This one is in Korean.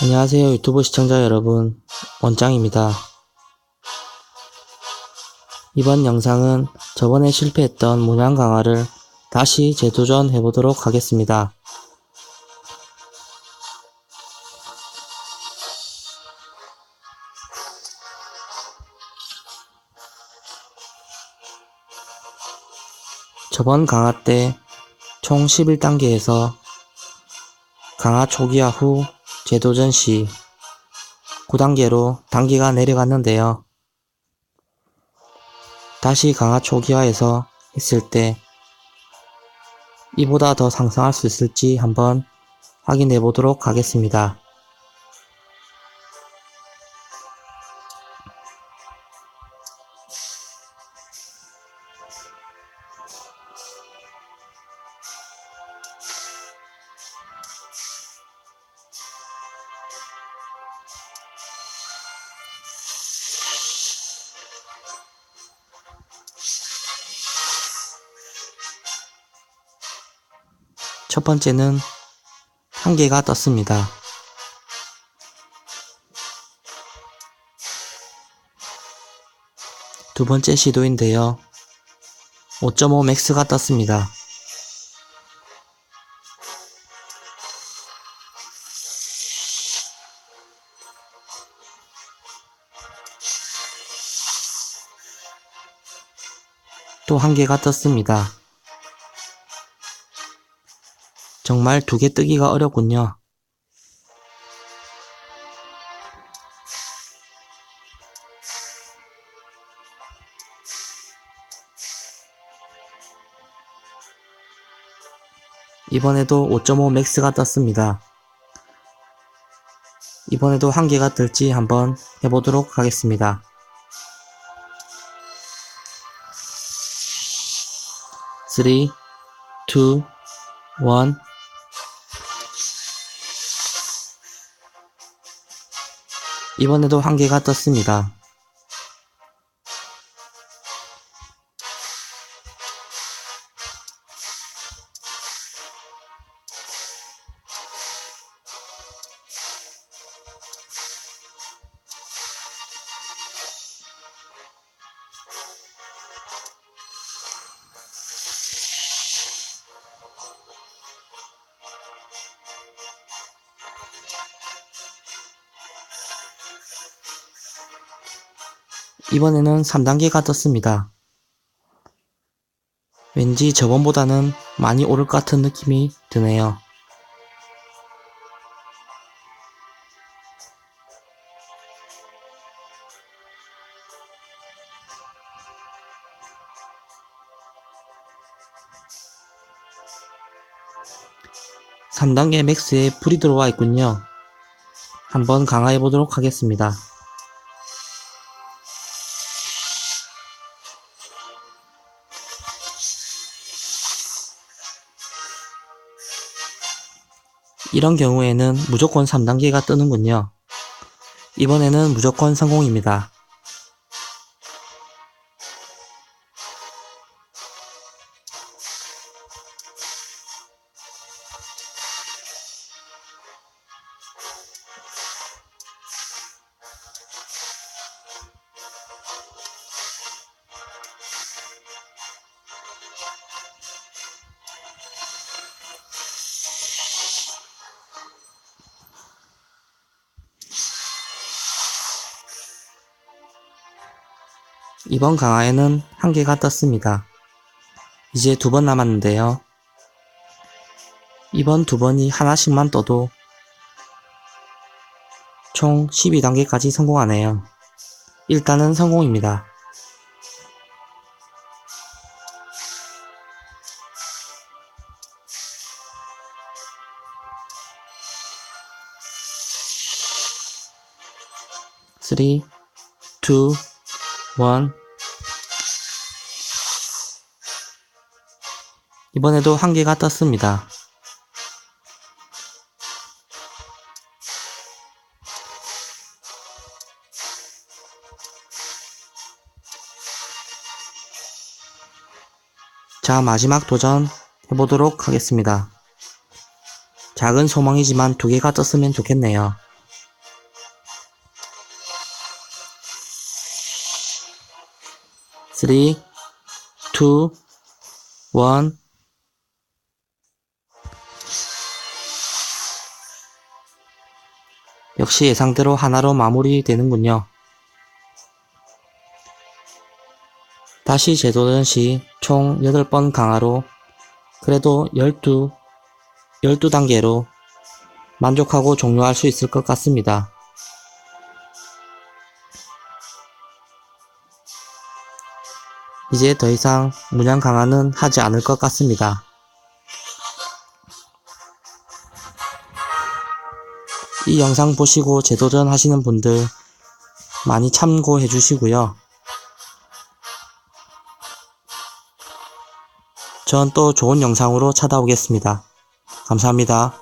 안녕하세요 유튜브 시청자 여러분 원짱입니다. 이번 영상은 저번에 실패했던 문양 강화를 다시 재도전 해 보도록 하겠습니다. 저번 강화 때 총 11단계에서 강화 초기화 후 재도전 시 9단계로 단계가 내려갔는데요. 다시 강화 초기화에서 했을 때 이보다 더 상승할 수 있을지 한번 확인해 보도록 하겠습니다. 첫 번째는 한 개가 떴습니다. 두 번째 시도인데요. 5.5 맥스가 떴습니다. 또 한 개가 떴습니다. 정말 두 개 뜨기가 어렵군요. 이번에도 5.5 맥스가 떴습니다. 이번에도 한 개가 뜰지 한번 해보도록 하겠습니다. 쓰리, 투, 원. 이번에도 한 개가 떴습니다. 이번에는 3단계가 떴습니다. 왠지 저번보다는 많이 오를 것 같은 느낌이 드네요. 삼단계 맥스에 불이 들어와 있군요. 한번 강화해 보도록 하겠습니다. 이런 경우에는 무조건 3단계가 뜨는군요. 이번에는 무조건 성공입니다. 이번 강화에는 한 개가 떴습니다. 이제 두 번 남았는데요. 이번 두 번이 하나씩만 떠도 총 12단계까지 성공하네요. 일단은 성공입니다. 쓰리, 투, 원. 이번에도 한 개가 떴습니다. 자, 마지막 도전 해보도록 하겠습니다. 작은 소망이지만 두 개가 떴으면 좋겠네요. 3, 2, 1. 역시 예상대로 하나로 마무리되는군요. 다시 재도전 시 총 8번 강화로 그래도 12, 12단계로 만족하고 종료할 수 있을 것 같습니다. 이제 더 이상 문양 강화는 하지 않을 것 같습니다. 이 영상 보시고 재도전 하시는 분들 많이 참고해 주시고요. 전 또 좋은 영상으로 찾아오겠습니다. 감사합니다.